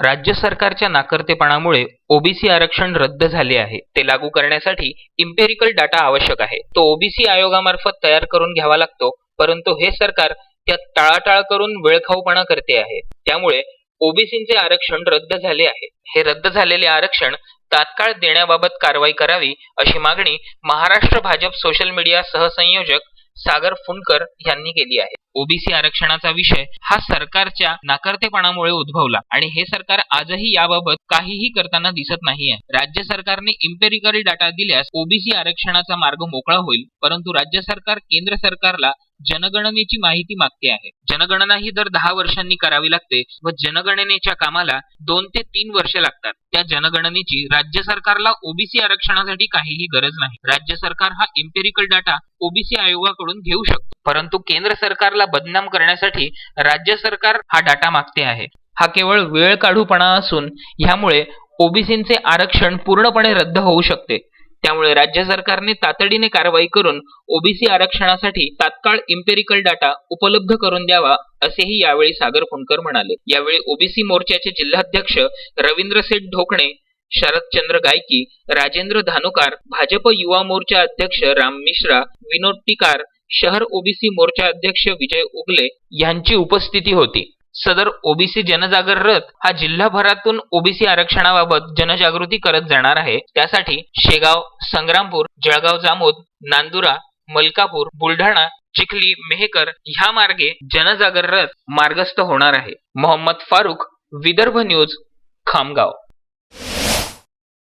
राज्य सरकारच्या नाकर्तेपणामुळे ओबीसी आरक्षण रद्द झाले आहे. ते लागू करण्यासाठी इम्पेरिकल डाटा आवश्यक आहे. तो ओबीसी आयोगामार्फत तयार करून घ्यावा लागतो परंतु हे सरकार त्यात टाळाटाळ करून वेळखाऊपणा करते आहे. त्यामुळे ओबीसींचे आरक्षण रद्द झाले आहे. हे रद्द झालेले आरक्षण तात्काळ देण्याबाबत कारवाई करावी अशी मागणी महाराष्ट्र भाजप सोशल मीडिया सहसंयोजक सागर फुंडकर यांनी केली आहे. ओबीसी आरक्षणाचा विषय हा सरकारच्या नाकारतेपणामुळे उद्भवला. आणि हे सरकार आजही याबाबत काहीही करताना दिसत नाहीये. राज्य सरकारने इम्पेरिकल डाटा दिल्यास ओबीसी आरक्षणाचा मार्ग मोकळा होईल परंतु राज्य सरकार केंद्र सरकारला जनगणनेची माहिती मागते आहे. जनगणना ही दर दहा वर्षांनी करावी लागते व जनगणनेच्या कामाला दोन ते तीन वर्षे लागतात. त्या जनगणनेची राज्य सरकारला ओबीसी आरक्षणासाठी काहीही गरज नाही. राज्य सरकार हा इम्पेरिकल डाटा ओबीसी आयोगाकडून घेऊ शकतो. परंतु केंद्र सरकारला बदनाम करण्यासाठी राज्य सरकार हा डाटा मागते आहे. हा केवळ वेळ काढूपणा असून ह्यामुळे ओबीसींचे आरक्षण पूर्णपणे रद्द होऊ शकते. त्यामुळे राज्य सरकारने तातडीने कारवाई करून ओबीसी आरक्षणासाठी तात्काळ इम्पेरिकल डाटा उपलब्ध करून द्यावा असेही यावेळी सागर फुंडकर म्हणाले. यावेळी ओबीसी मोर्चाचे जिल्हाध्यक्ष रवींद्र सेठ ढोकणे शरदचंद्र गायकी राजेंद्र धानुकार भाजप युवा मोर्चा अध्यक्ष राम मिश्रा विनोद टिकार शहर ओबीसी मोर्चा अध्यक्ष विजय उगले यांची उपस्थिती होती. सदर ओबीसी जनजागर रथ हा जिल्हाभरातून ओबीसी आरक्षणाबाबत जनजागृती करत जाणार आहे. त्यासाठी शेगाव संग्रामपूर जळगाव जामोद नांदुरा मलकापूर बुलढाणा चिखली मेहकर ह्या मार्गे जनजागर रथ मार्गस्थ होणार आहे. मोहम्मद फारुख विदर्भ न्यूज खामगाव.